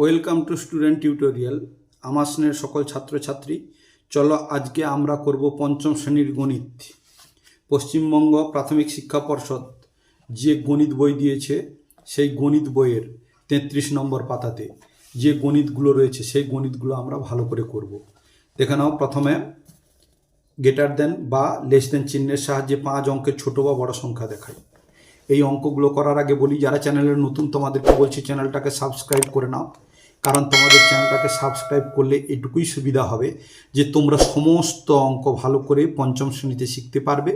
Welcome to student tutorial, আমার স্নেহের সকল ছাত্রছাত্রী। চলো আজকে আমরা করব পঞ্চম শ্রেণির গণিত। পশ্চিমবঙ্গ প্রাথমিক শিক্ষা পর্ষদ যে গণিত বই দিয়েছে, সেই গণিত বইয়ের তেত্রিশ নম্বর পাতাতে যে গণিতগুলো রয়েছে, সেই গণিতগুলো আমরা ভালো করে করব। দেখে নাও প্রথমে গেটার দেন বা লেস দেন চিহ্নের সাহায্যে পাঁচ অঙ্কের ছোট বা বড় সংখ্যা দেখায় এই অঙ্কগুলো করার আগে বলি, যারা চ্যানেলের নতুন, তোমাদেরকে বলছি চ্যানেলটাকে সাবস্ক্রাইব করে নাও। কারণ তোমাদের চ্যানেলটাকে সাবস্ক্রাইব করলে এটুকুই সুবিধা হবে যে তোমরা সমস্ত অঙ্ক ভালো করে পঞ্চম শ্রেণীতে শিখতে পারবে,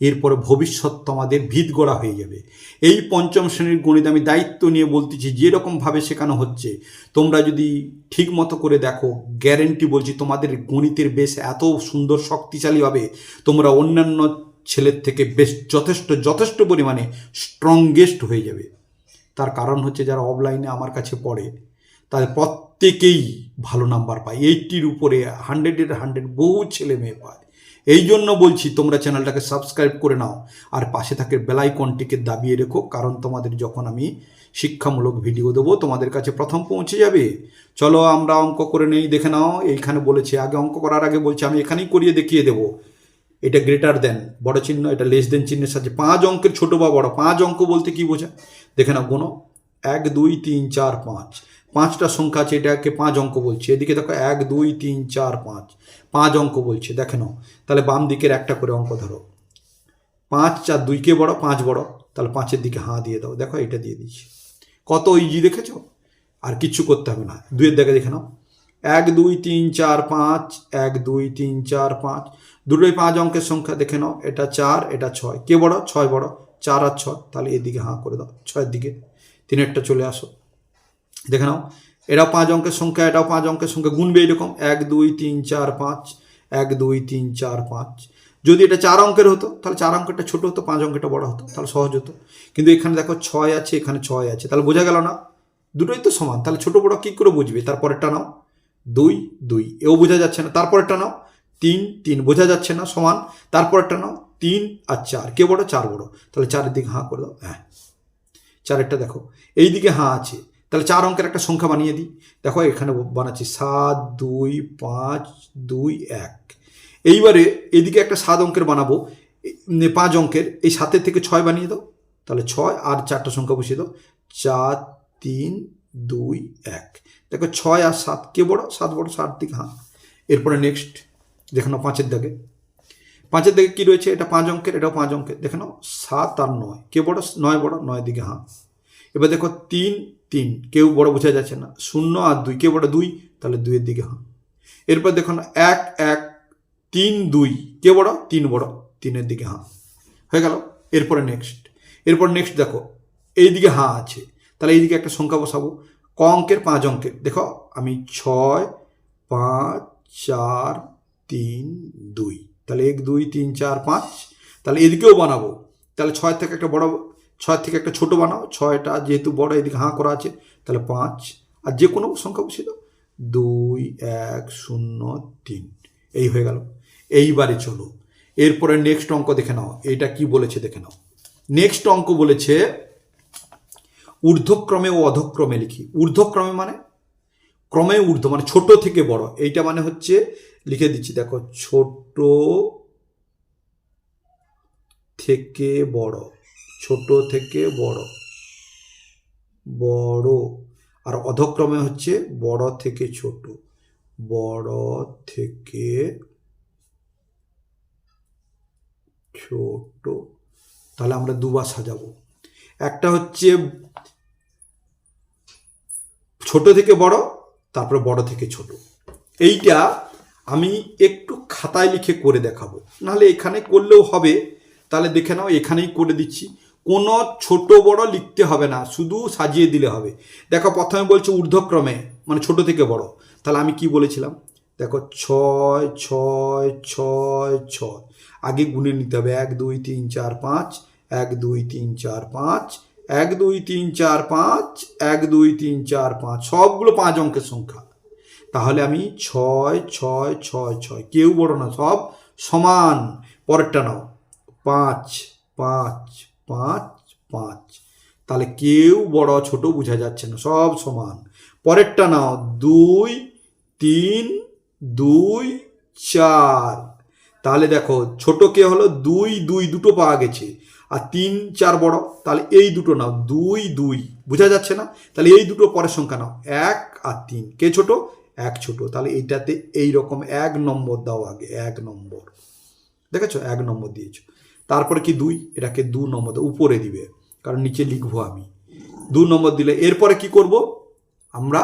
এরপরে ভবিষ্যৎ তোমাদের ভিত গড়া হয়ে যাবে। এই পঞ্চম শ্রেণির গণিত আমি দায়িত্ব নিয়ে বলতেছি যেরকমভাবে শেখানো হচ্ছে, তোমরা যদি ঠিক মতো করে দেখো গ্যারেন্টি বলছি তোমাদের গণিতের বেশ এত সুন্দর শক্তিশালী হবে, তোমরা অন্যান্য ছেলের থেকে বেশ যথেষ্ট যথেষ্ট পরিমাণে স্ট্রংগেস্ট হয়ে যাবে। তার কারণ হচ্ছে যারা অফলাইনে আমার কাছে পড়ে তাদের প্রত্যেকেই ভালো নাম্বার পায়। এইটির উপরে হান্ড্রেডের হান্ড্রেড বহু ছেলে মেয়ে পায়। এই জন্য বলছি, তোমরা চ্যানেলটাকে সাবস্ক্রাইব করে নাও আর পাশে থাকে বেলাইকনটিকে দাবিয়ে রেখো, কারণ তোমাদের যখন আমি শিক্ষামূলক ভিডিও দেবো, তোমাদের কাছে প্রথম পৌঁছে যাবে। চলো আমরা অঙ্ক করে নেই, দেখে নাও, এইখানে বলেছে, আগে অঙ্ক করার আগে বলছি, আমি এখানেই করিয়ে দেখিয়ে দেবো। এটা গ্রেটার দেন বড় চিহ্ন, এটা লেস দেন চিহ্নের সাথে পাঁচ অঙ্কের ছোট বা বড়, পাঁচ অঙ্ক বলতে কি বোঝায়? দেখে নাও কোনো এক, দুই, তিন, চার, পাঁচ। পাঁচটা সংখ্যা আছে, এটাকে পাঁচ অঙ্ক বলছে। এদিকে দেখো এক, দুই, তিন, চার, পাঁচ। পাঁচ অঙ্ক বলছে, দেখে নাও। তাহলে বাম দিকের একটা করে অঙ্ক ধরো। পাঁচ, চার দুইকে বড়? পাঁচ বড়। তাহলে পাঁচের দিকে হাঁ দিয়ে দাও। দেখো, এটা দিয়ে দিচ্ছি কত ইজি দেখেছ? আর কিচ্ছু করতে হবে না। দুইয়ের দিকে দেখে নাও। এক, দুই, তিন, চার, পাঁচ। এক, দুই, তিন, চার, পাঁচ। দুটোই পাঁচ অঙ্কের সংখ্যা দেখে নাও। এটা চার, এটা ছয়। কে বড়? ছয় বড়। চার আর ছয়। তাহলে এদিকে হাঁ করে দাও। ছয়ের দিকে। তিনেরটা চলে আসো। দেখে নাও। এটাও পাঁচ অঙ্কের সংখ্যা, এটাও পাঁচ অঙ্কের সংখ্যা গুনবে এরকম। এক, দুই, তিন, চার, পাঁচ। এক, দুই, তিন, চার, পাঁচ। যদি এটা চার অঙ্কের হতো, তাহলে চার অঙ্কেরটা ছোট হতো, পাঁচ অঙ্কেরটা বড় হতো, তাহলে সহজ হতো। কিন্তু এখানে দেখো ছয় আছে, এখানে ছয় আছে। তাহলে বোঝা গেল না? দুটোই তো সমান। তাহলে ছোটো বড় কী করে বুঝবে? তারপরেরটা নাও। দুই দুই। এও বোঝা যাচ্ছে না। তারপরেরটা নাও। তিন তিন। বোঝা যাচ্ছে না? সমান। তারপরেরটা নাও। তিন আর চার। কে বড়? চার বড়। তাহলে চারের দিকে হাঁ করে দাও। হ্যাঁ। চারেরটা দেখো। এই দিকে হাঁ আছে। তাহলে চার অঙ্কের একটা সংখ্যা বানিয়ে দিই। দেখো, এখানে বানাচ্ছি সাত, দুই, পাঁচ, দুই, এক। এইবারে এদিকে একটা সাত অঙ্কের বানাবো। পাঁচ অঙ্কের, এই সাতের থেকে ছয় বানিয়ে দাও। তাহলে ছয় আর চারটা সংখ্যা বসিয়ে দাও। চার, তিন, দুই, এক। দেখো, ছয় আর সাত কে বড়? সাত বড়, সাত দিকে হ্যাঁ এরপরে নেক্সট দেখে নাও পাঁচের দাগে। পাঁচের দিকে কী রয়েছে? এটা পাঁচ অঙ্কের, এটাও পাঁচ অঙ্কের। দেখে নাও, সাত আর নয়। কে বড়? নয় বড়, নয় দিকে হ্যাঁ এবার দেখো, তিন তিন। কেউ বড় বোঝা যাচ্ছে না। শূন্য আর দুই। কেউ বড় দুই, তাহলে দুইয়ের দিকে হ্যাঁ। এরপর দেখো না এক এক, তিন, দুই। কে বড়, তিন বড়। তিনের দিকে হাঁ হয়ে গেল। এরপরে নেক্সট এরপর নেক্সট দেখো এই দিকে হাঁ আছে। তাহলে এইদিকে একটা সংখ্যা বসাবো। ক অঙ্কের পাঁচ অঙ্কের দেখো, আমি ছয়, পাঁচ, চার, তিন, দুই। তাহলে এক, দুই, তিন, চার, পাঁচ। তাহলে এদিকেও বানাবো। তাহলে ছয় থেকে একটা বড় ছয় থেকে একটা ছোট বানাও, ছয়টা যেহেতু বড়, এদিকে হাঁ করা আছে, তাহলে পাঁচ, আর যে কোনো সংখ্যা বসিয়ে দাও। দুই, এক, শূন্য, তিন, এই হয়ে গেল। এইবারে চলো, এরপরে নেক্সট অঙ্ক দেখে নাও, এটা কি বলেছে দেখে নাও। নেক্সট অঙ্ক বলেছে, ঊর্ধ্বক্রমে ও অধক্রমে লিখি। ঊর্ধ্বক্রমে মানে? ক্রমে ঊর্ধ্ব মানে ছোট থেকে বড়। এইটা মানে হচ্ছে, লিখে দিচ্ছি, দেখো, ছোট থেকে বড়। ছোট থেকে বড়। বড়। আর অধক্রমে হচ্ছে বড় থেকে ছোট। বড় থেকে ছোট। তাহলে আমরা দুবার সাজাবো। একটা হচ্ছে ছোট থেকে বড়, তারপরে বড় থেকে ছোট। এইটা আমি একটু খাতায় লিখে করে দেখাবো। নাহলে এখানে করলেও হবে। তাহলে দেখে নাও, এখানেই করে দিচ্ছি। কোনো ছোট বড় লিখতে হবে না, শুধু সাজিয়ে দিলে হবে। দেখো, প্রথমে বলছে ঊর্ধ্বক্রমে মানে ছোট থেকে বড়। তাহলে আমি কি বলেছিলাম? দেখো, ছয় ছয় ছয় ছয়। আগে গুনে নিতে হবে, এক, দুই, তিন, চার, পাঁচ, এক, দুই, তিন, চার, পাঁচ, এক, দুই, তিন, চার, পাঁচ, এক, দুই, তিন, চার, পাঁচ, সবগুলো পাঁচ অঙ্কের সংখ্যা। তাহলে আমি ছয় ছয় ছয় ছয়, কেউ বড় না, সব সমান। পরেরটা নাও, পাঁচ পাঁচ পাঁচ পাঁচ। তাহলে কেউ বড় ছোট বোঝা যাচ্ছে না, সব সমান। পরেরটা নাও, দুই, তিন, দুই, চার। তাহলে দেখো, ছোট কে হলো? দুই দুই, দুটো পাওয়া গেছে। আর তিন, চার বড়, তাহলে এই দুটো নাও, দুই দুই। বোঝা যাচ্ছে না? তাহলে এই দুটো পরের সংখ্যা নাও, এক আর তিন। কে ছোট? এক ছোট। তাহলে এইটাতে এই রকম এক নম্বর দাও আগে, এক নম্বর। দেখেছ? এক নম্বর দিয়েছ। তারপরে কি দুই? এটাকে দু নম্বর, উপরে দিবে, কারণ নিচে লিখব আমি। দু নম্বর দিলে এরপরে কি করব? আমরা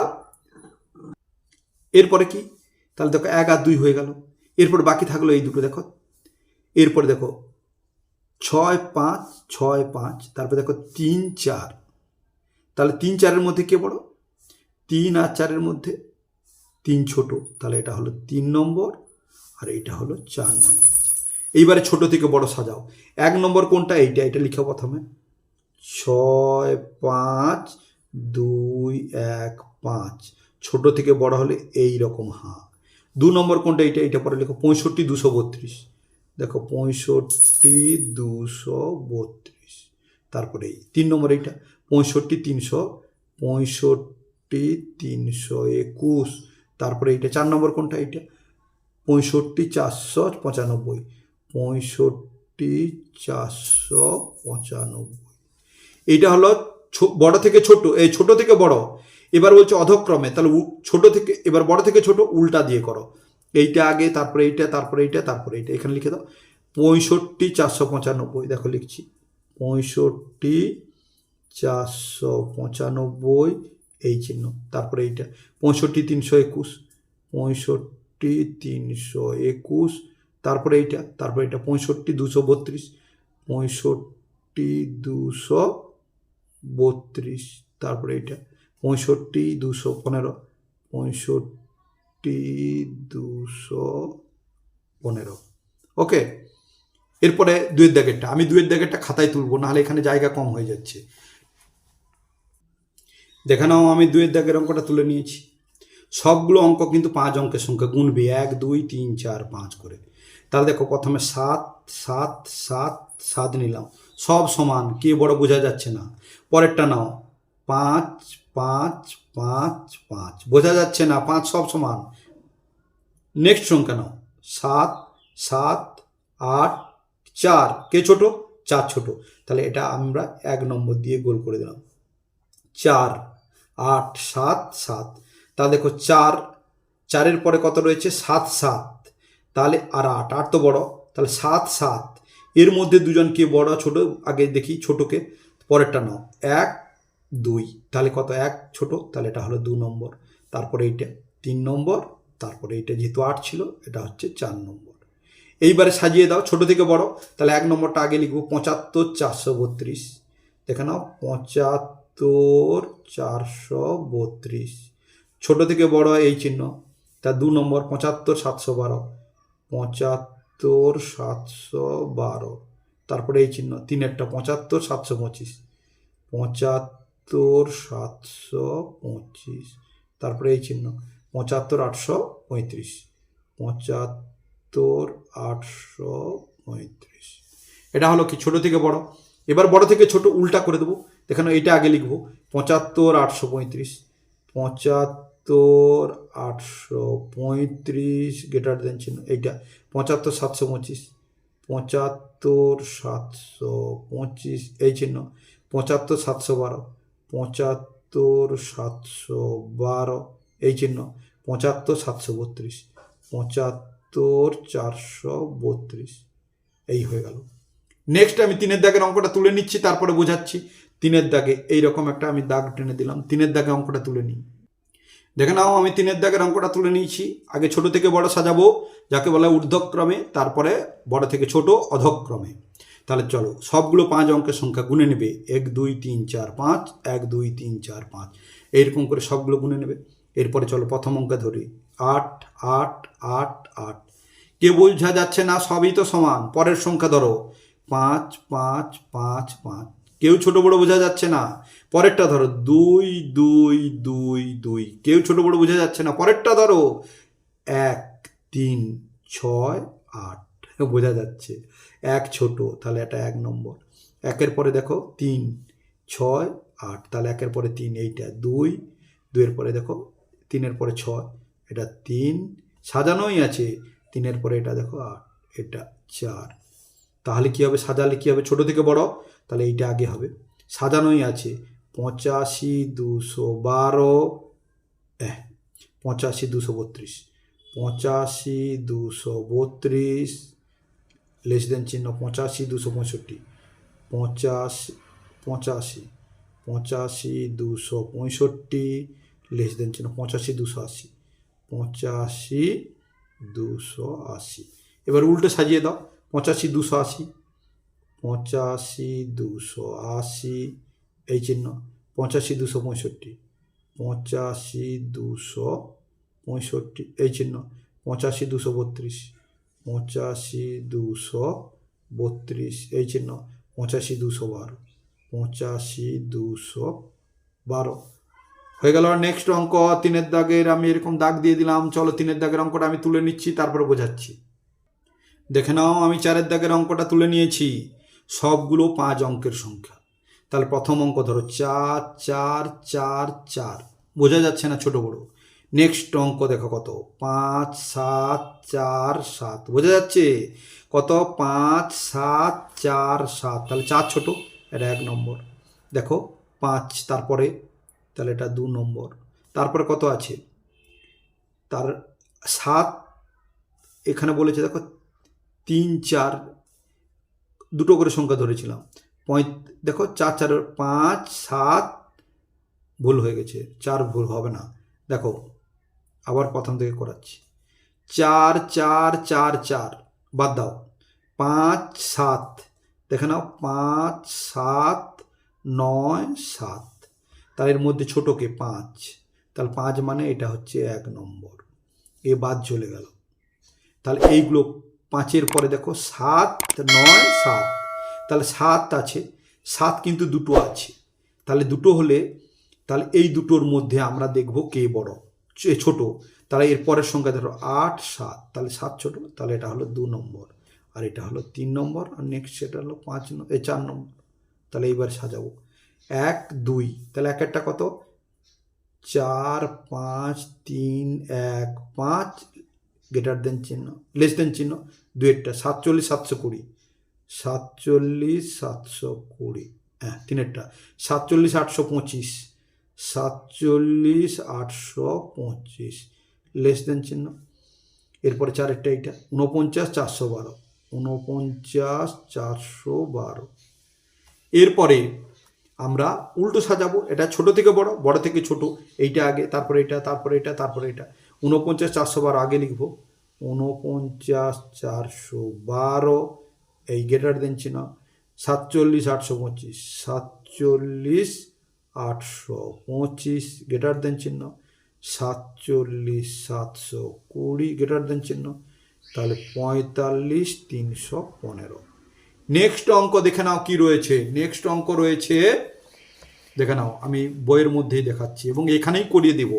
এরপরে কি? তাহলে দেখো এক আর দুই হয়ে গেল। এরপর বাকি থাকল এই দুটো, দেখো। এরপরে দেখো ছয় পাঁচ ছয় পাঁচ, তারপরে দেখো তিন চার। তাহলে তিন চারের মধ্যে কে বড়? তিন আর চারের মধ্যে তিন ছোট। তাহলে এটা হলো তিন নম্বর আর এটা হলো চার নম্বর। এইবারে ছোট থেকে বড় সাজাও। এক নম্বর কোনটা? এইটা, এটা লিখো প্রথমে। ছয়, পাঁচ, দুই, এক, পাঁচ। ছোট থেকে বড় হলে এই রকম হাঁ দু নম্বর কোনটা? এইটা এইটা পরে লেখো। পঁয়ষট্টি, দুশো বত্রিশ। দেখো, পঁয়ষট্টি, দুশো বত্রিশ। তারপরে এই। তিন নম্বর এইটা। পঁয়ষট্টি, তিনশো। পঁয়ষট্টি, তিনশো একুশ। তারপরে এইটা। চার নম্বর কোনটা? এইটা। পঁয়ষট্টি, চারশো পঁচানব্বই। পঁয়ষট্টি, চারশো পঁচানব্বই। এইটা হলো বড় থেকে ছোট, এই ছোট থেকে বড়। এবার বলছে অধক্রমে, তাহলে ছোট থেকে, এবার বড় থেকে ছোট উল্টা দিয়ে করো। এইটা আগে, তারপরে এইটা তারপরে এইটা তারপরে এইটা, এখানে লিখে দাও। পঁয়ষট্টি, চারশো পঁচানব্বই, দেখো লিখছি। পঁয়ষট্টি, চারশো পঁচানব্বই, এই চিহ্ন, তারপরে এইটা। পঁয়ষট্টি, তিনশো একুশ। পঁয়ষট্টি, তিনশো একুশ তারপরে এইটা, তারপরে এটা পঁয়ষট্টি, দুশো বত্রিশ। পঁয়ষট্টি, দুশো বত্রিশ, তারপরে এইটা। পঁয়ষট্টি, দুশো পনেরো। পঁয়ষট্টি, দুশো পনেরো। ওকে, এরপরে দুয়ের দাগেরটা আমি দুয়ের দাগেরটা খাতায় তুলবো, নাহলে এখানে জায়গা কম হয়ে যাচ্ছে। দেখে নাও, আমি দুয়ের দাগের অঙ্কটা তুলে নিয়েছি। সবগুলো অঙ্ক কিন্তু পাঁচ অঙ্কের সংখ্যা গুনবে এক, দুই, তিন, চার, পাঁচ করে। তাহলে দেখো প্রথমে সাত সাত সাত সাত নিলাম। সব সমান, কে বড় বোঝা যাচ্ছে না। পরেরটা নাও। পাঁচ পাঁচ পাঁচ পাঁচ। বোঝা যাচ্ছে না, পাঁচ সব সমান। নেক্সট সংখ্যা নাও। সাত সাত, আট, চার। কে ছোট? চার ছোট। তাহলে এটা আমরা এক নম্বর দিয়ে গোল করে দিলাম। চার, আট, সাত সাত। তাহলে দেখো চার, চারের পরে কত রয়েছে? সাত সাত। তাহলে আর আট আট তো বড়। তাহলে সাত সাত। এর মধ্যে দুজন কে বড় ছোট, আগে দেখি ছোটকে। পরেরটা নাও। এক, দুই। তাহলে কত? এক ছোট, তাহলে এটা হলো দু নম্বর। তারপরে এইটা তিন নম্বর, তারপরে এইটা যেহেতু আট ছিল, এটা হচ্ছে চার নম্বর। এইবারে সাজিয়ে দাও, ছোট থেকে বড়। তাহলে এক নম্বরটা আগে লিখব, পঁচাত্তর চারশো বত্রিশ। দেখে নাও, পঁচাত্তর চারশো বত্রিশ। ছোটো থেকে বড় এই চিহ্ন। তা দু নম্বর, পঁচাত্তর সাতশো বারো। পঁচাত্তর, সাতশো বারো। তারপরে এই চিহ্ন, তিন একটা, পঁচাত্তর, সাতশো পঁচিশ। পঁচাত্তর, সাতশো পঁচিশ। তারপরে এই চিহ্ন, পঁচাত্তর, আটশো পঁয়ত্রিশ। পঁচাত্তর, আটশো পঁয়ত্রিশ। এটা হলো কি, ছোট থেকে বড়? এবার বড় থেকে ছোট উল্টা করে দেবো। এখানে এটা আগে লিখব। পঁচাত্তর, আটশো পঁয়ত্রিশ। পঁচাত্তর আটশো পঁয়ত্রিশ গ্রেটার দেন চিহ্ন, এইটা, পঁচাত্তর, সাতশো পঁচিশ। পঁচাত্তর, সাতশো পঁচিশ, এই চিহ্ন। পঁচাত্তর, সাতশো বারো। পঁচাত্তর, সাতশো বারো, এই চিহ্ন। পঁচাত্তর, সাতশো বত্রিশ। পঁচাত্তর, চারশো বত্রিশ। এই হয়ে গেল। নেক্সট আমি তিনের দাগের অঙ্কটা তুলে নিচ্ছি, তারপরে বোঝাচ্ছি। তিনের দাগে এইরকম একটা আমি দাগ টেনে দিলাম। তিনের দাগে অঙ্কটা তুলে নিই। দেখে নাও, আমি তিনের দাগের অঙ্কটা তুলে নিয়েছি। আগে ছোট থেকে বড় সাজাবো, যাকে বলা ঊর্ধ্বক্রমে, তারপরে বড় থেকে ছোট অধক্রমে। তাহলে চলো, সবগুলো পাঁচ অঙ্কের সংখ্যা গুনে নেবে। এক, দুই, তিন, চার, পাঁচ, এক, দুই, তিন, চার, পাঁচ। এইরকম করে সবগুলো গুনে নেবে। এরপরে চলো প্রথম অঙ্কে ধরি। আট আট আট আট। কে বোঝা যাচ্ছে না, সবই তো সমান। পরের সংখ্যা ধরো। পাঁচ পাঁচ পাঁচ পাঁচ। কেউ ছোট বড় বোঝা যাচ্ছে না। পরেরটা ধরো, দুই দুই দুই দুই। কেউ ছোট বড় বোঝা যাচ্ছে না। পরেরটা ধরো, এক, তিন, ছয়, আট। বোঝা যাচ্ছে। এক ছোট, তাহলে এটা এক নম্বর। একের পরে দেখো, তিন, ছয়, আট। তাহলে একের পরে তিন, এইটা দুই। দুইয়ের পরে দেখো, তিনের পরে ছয়, এটা তিন। সাজানোই আছে। তিনের পরে এটা দেখো, আট, এটা চার। তাহলে কী হবে? সাজালে কী হবে? ছোটো থেকে বড়। তাহলে এইটা আগে হবে। সাজানোই আছে। পঁচাশি দুশো বারো পঁচাশি দুশো বত্রিশ। পঁচাশি দুশো বত্রিশ লেস দেন চিহ্ন, পঁচাশি দুশো পঁয়ষট্টি। পঁচাশি পঁচাশি পঁচাশি দুশো পঁয়ষট্টি লেস দেন চিহ্ন, পঁচাশি দুশো আশি। পঁচাশি দুশো আশি। এবার উল্টো সাজিয়ে দাও। পঁচাশি দুশো আশি। পঁচাশি দুশো আশি, এই চিহ্ন, পঁচাশি দুশো পঁয়ষট্টি, পঁচাশি দুশো পঁয়ষট্টি, এই চিহ্ন, পঁচাশি দুশো বত্রিশ, পঁচাশি দুশো বত্রিশ, এই চিহ্ন, পঁচাশি দুশো বারো, পঁচাশি দুশো বারো। হয়ে গেল নেক্সট অঙ্ক, তিনের দাগের আমি এরকম দাগ দিয়ে দিলাম, চলো তিনের দাগের অঙ্কটা আমি তুলে নিচ্ছি, তারপরে বোঝাচ্ছি। দেখে নাও, আমি চারের দাগের অঙ্কটা তুলে নিয়েছি। সবগুলো পাঁচ অঙ্কের সংখ্যা। তাহলে প্রথম অঙ্ক ধরো চার চার চার চার। বোঝা যাচ্ছে না ছোট বড়? নেক্সট অঙ্ক দেখো কত? পাঁচ, সাত, চার, সাত। বোঝা যাচ্ছে? কত? পাঁচ, সাত, চার, সাত। তাহলে চার ছোট, এটা এক নম্বর। দেখো, পাঁচ তারপরে, তাহলে এটা দু নম্বর। তারপরে কত আছে? তার সাত, এখানে বলেছে দেখো, তিন, চার দুটো করে সংখ্যা ধরেছিলাম। পঁয় দেখো চার চার, পাঁচ, সাত, ভুল হয়ে গেছে। চার ভুল হবে না। দেখো, আবার প্রথম থেকে করাচ্ছি। চার চার চার চার, বাদ দাও। পাঁচ, সাত, দেখে নাও, পাঁচ, সাত, নয়, সাত। তার এর মধ্যে ছোটোকে পাঁচ। তাহলে পাঁচ মানে এটা হচ্ছে এক নম্বর। এ বাদ চলে গেল। তাহলে এইগুলো পাঁচের পরে দেখো সাত নয় সাত। তাহলে সাত আছে। সাত কিন্তু দুটো আছে। তাহলে দুটো হলে, তাহলে এই দুটোর মধ্যে আমরা দেখব কে বড় ছোট। তাহলে এর পরের সংখ্যা ধরো আট, সাত। তাহলে সাত ছোট, তাহলে এটা হলো দু নম্বর। আর এটা হলো তিন নম্বর, আর নেক্সট সেটা হলো পাঁচ ন- এই চার নম্বর। তাহলে এইবার সাজাবো। এক, দুই। তাহলে এক একটা কত? চার, পাঁচ, তিন, এক, পাঁচ গ্রেটার দেন চিহ্ন লেস দেন চিহ্ন দুয়েরটা সাতচল্লিশ সাতশো কুড়ি সাতচল্লিশ সাতশো কুড়ি হ্যাঁ তিনেরটা সাতচল্লিশ আটশো পঁচিশ সাতচল্লিশ আটশো পঁচিশ লেস দেন চিহ্ন এরপরে চারেরটা এইটা উনপঞ্চাশ চারশো বারো উনপঞ্চাশ চারশো বারো। এরপরে আমরা উল্টো সাজাবো, এটা ছোট থেকে বড় বড় থেকে ছোট, এইটা আগে, তারপরে এটা তারপরে এটা তারপরে এটা। উনপঞ্চাশ চারশো বারো আগে লিখব। উনপঞ্চাশ চারশো বারো, এই গেটার দেন চিহ্ন। সাতচল্লিশ আটশো পঁচিশ। সাতচল্লিশ আটশো পঁচিশ গেটার দেন চিহ্ন। সাতচল্লিশ সাতশো কুড়ি গেটার দেন চিহ্ন। তাহলে পঁয়তাল্লিশ তিনশো পনেরো। নেক্সট অঙ্ক দেখে নাও কি রয়েছে। নেক্সট অঙ্ক রয়েছে, দেখে নাও, আমি বইয়ের মধ্যেই দেখাচ্ছি এবং এখানেই করিয়ে দেব।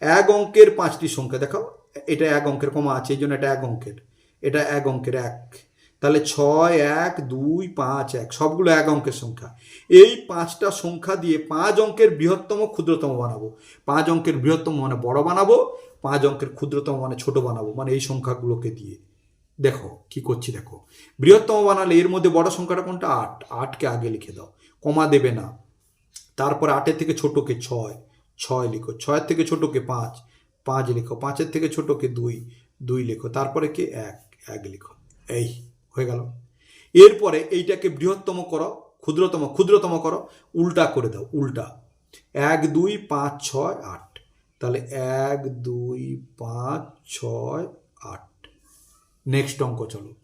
এক অঙ্কের পাঁচটি সংখ্যা দেখাও। এটা এক অঙ্কের কমা আছে, এই জন্য এটা এক অঙ্কের। এটা এক অঙ্কের এক। তাহলে ছয়, এক, দুই, পাঁচ, এক, সবগুলো এক অঙ্কের সংখ্যা। এই পাঁচটা সংখ্যা দিয়ে পাঁচ অঙ্কের বৃহত্তম, ক্ষুদ্রতম বানাবো। পাঁচ অঙ্কের বৃহত্তম মানে বড় বানাবো, পাঁচ অঙ্কের ক্ষুদ্রতম মানে ছোট বানাবো মানে এই সংখ্যাগুলোকে দিয়ে। দেখো, কি করছি দেখো। বৃহত্তম বানালে এর মধ্যে বড় সংখ্যাটা কোনটা? আট। আটকে আগে লিখে দাও। কমা দেবে না। তারপর আটের থেকে ছোটকে ছয়। ছয় লিখো। ছয়ের থেকে ছোটকে পাঁচ পাঁচ লিখো। পাঁচের থেকে ছোটকে দুই দুই লিখো। তারপরে কি? এক এক লিখো। এই, হয়ে গেল। এরপরে এইটাকে বৃহত্তম করো, ক্ষুদ্রতম ক্ষুদ্রতম করো, উল্টা করে দাও, উল্টা। এক, দুই, পাঁচ, ছয়, আট। তাহলে এক, দুই, পাঁচ, ছয়, আট। নেক্সট অঙ্ক চলো।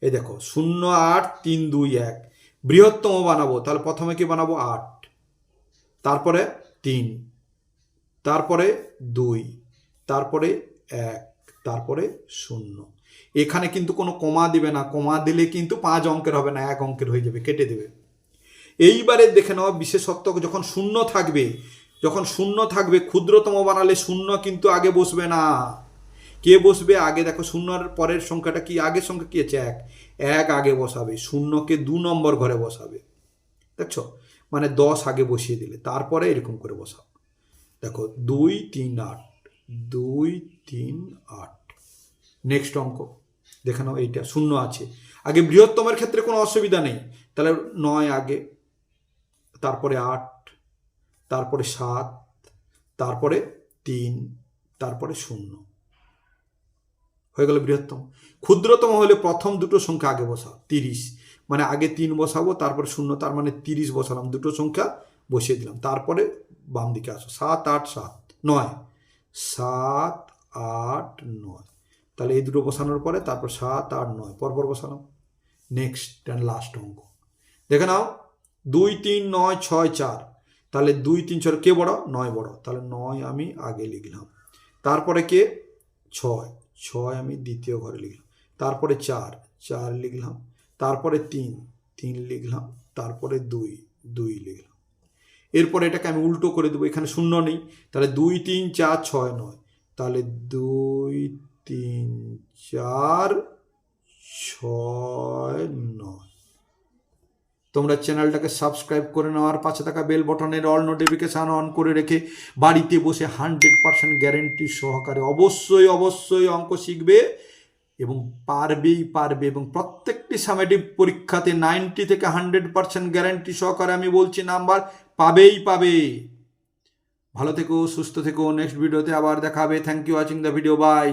এই দেখো, শূন্য, আট, তিন, দুই, এক। বৃহত্তম বানাবো, তাহলে প্রথমে কি বানাবো? আট। তারপরে তিন। তারপরে দুই, তারপরে এক, তারপরে শূন্য। এখানে কিন্তু কোনো কমা দিবে না। কমা দিলে কিন্তু পাঁচ অঙ্কের হবে না, এক অঙ্কের হয়ে যাবে, কেটে দেবে। এইবারে দেখে নেওয়া বিশেষত্ব যখন শূন্য থাকবে, যখন শূন্য থাকবে, ক্ষুদ্রতম বানালে শূন্য কিন্তু আগে বসবে না। কে বসবে? আগে দেখো, শূন্যর পরের সংখ্যাটা কি? আগের সংখ্যা কি আছে? এক। এক আগে বসাবে, শূন্যকে দু নম্বর ঘরে বসাবে। দেখছ? মানে দশ আগে বসিয়ে দিলে, তারপরে এরকম করে বসাও। দেখো, দুই, তিন, আট। দুই, তিন, আট। নেক্সট অঙ্ক। দেখে নাও এইটা, শূন্য আছে। আগে বৃহত্তমের ক্ষেত্রে কোনো অসুবিধা নেই। তাহলে নয় আগে, তারপরে আট, তারপরে সাত, তারপরে তিন, তারপরে শূন্য। হয়ে গেল বৃহত্তম। ক্ষুদ্রতম হলে প্রথম দুটো সংখ্যা আগে বসাও, তিরিশ। মানে আগে তিন বসাবো, তারপরে শূন্য, তার মানে তিরিশ বসালাম। দুটো সংখ্যা বসিয়ে দিলাম। তারপরে বাম দিকে আসো। সাত, আট, সাত, নয়। সাত, আট, নয়। তাহলে এই দুটো বসানোর পরে তারপর সাত, আট, নয়। পরপর বসালাম। নেক্সট অ্যান্ড লাস্ট অঙ্ক। দেখে নাও। দুই, তিন, নয়, ছয়, চার। তাহলে দুই, তিন, ছয়, কে বড়? নয় বড়। তাহলে নয় আমি আগে লিখলাম। তারপরে কে? ছয়। ছয় আমি দ্বিতীয় ঘরে লিখলাম। তারপরে চার। চার লিখলাম। তারপরে তিন। তিন লিখলাম। তারপরে দুই। দুই লিখলাম। এরপরে এটাকে আমি উল্টো করে দেবো, এখানে শূন্য নেই, তাহলে দুই, তিন, চার, ছয়, নয়। তাহলে দুই, তিন, চার, ছয়, নয়। তোমরা চ্যানেলটাকে সাবস্ক্রাইব করে নেওয়ার পাশে থাকা বেল বটনের অল নোটিফিকেশান অন করে রেখে বাড়িতে বসে হান্ড্রেড পার্সেন্ট গ্যারেন্টি সহকারে অবশ্যই অবশ্যই অঙ্ক শিখবে এবং পারবেই পারবে এবং প্রত্যেকটি সামেটিভ পরীক্ষাতে নাইনটি থেকে হান্ড্রেড পার্সেন্ট গ্যারেন্টি সহকারে আমি বলছি নাম্বার পাবেই পাবে। ভালো থেকো, সুস্থ থেকো। নেক্সট ভিডিওতে আবার দেখাবে thank you watching the video bye